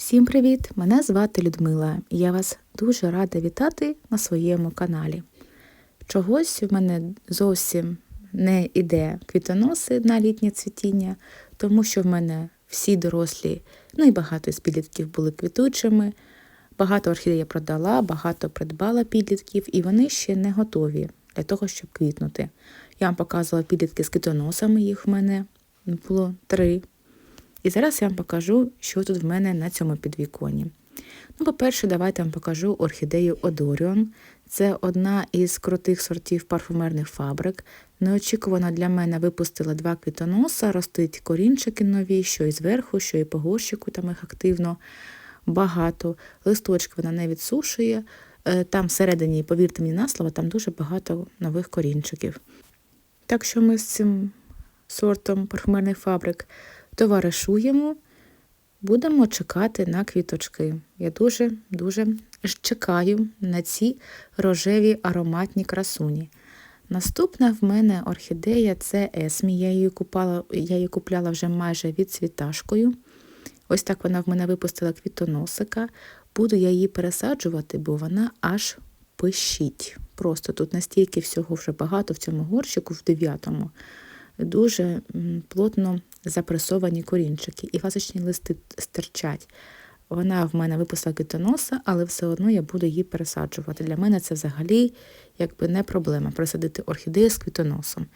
Всім привіт! Мене звати Людмила, і я вас дуже рада вітати на своєму каналі. Чогось в мене зовсім не іде квітоноси на літнє цвітіння, тому що в мене всі дорослі, ну і багато з підлітків були квітучими. Багато орхідей я продала, багато придбала підлітків, і вони ще не готові для того, щоб квітнути. Я вам показувала підлітки з квітоносами, їх в мене було три. І зараз я вам покажу, що тут в мене на цьому підвіконі. Ну, по-перше, давайте вам покажу орхідею Одоріон. Це одна із крутих сортів парфумерних фабрик. Неочікувано для мене випустила два квітоноса, ростуть корінчики нові, що і зверху, що і по горщику, там їх активно багато. Листочки вона не відсушує. Е, Там всередині, повірте мені на слово, там дуже багато нових корінчиків. Так що ми з цим сортом парфумерних фабрик товаришуємо, будемо чекати на квіточки. Я дуже-дуже чекаю на ці рожеві ароматні красуні. Наступна в мене орхідея це Есмі. Я її, купала, я її купляла вже майже відцвіташкою. Ось так вона в мене випустила квітоносика. Буду я її пересаджувати, бо вона аж пищить. Просто тут настільки всього вже багато в цьому горщику, в дев'ятому дуже плотно запресовані корінчики, і фасочні листи стирчать. Вона в мене випустила квітоноса, але все одно я буду її пересаджувати. Для мене це взагалі якби не проблема пересадити орхідею з квітоносом.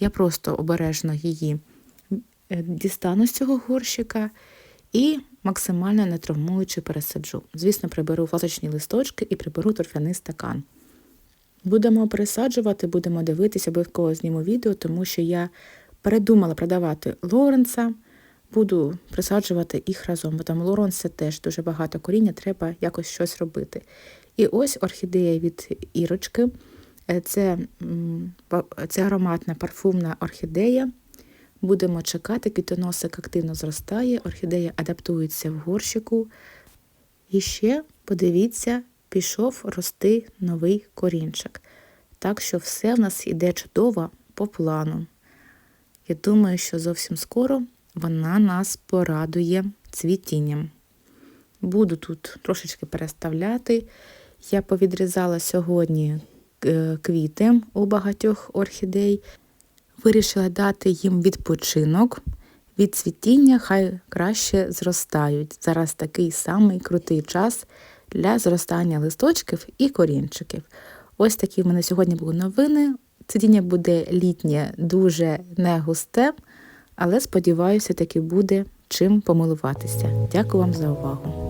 Я просто обережно її дістану з цього горщика і максимально не травмуючи пересаджу. Звісно, приберу фасочні листочки і приберу торфяний стакан. Будемо пересаджувати, будемо дивитися, обов'язково зніму відео, тому що я передумала продавати Лоренса, буду присаджувати їх разом, бо там Лоренса теж дуже багато коріння, треба якось щось робити. І ось орхідея від Ірочки. Це, це ароматна парфумна орхідея. Будемо чекати, квітоносик активно зростає, орхідея адаптується в горщику. І ще подивіться, пішов рости новий корінчик. Так що все в нас йде чудово по плану. Я думаю, що зовсім скоро вона нас порадує цвітінням. Буду тут трошечки переставляти. Я повідрізала сьогодні квіти у багатьох орхідей. Вирішила дати їм відпочинок. Від цвітіння хай краще зростають. Зараз такий самий крутий час для зростання листочків і корінчиків. Ось такі в мене сьогодні були новини. Цидіння буде літнє, дуже не густе, але сподіваюся, таки буде чим помилуватися. Дякую вам за увагу.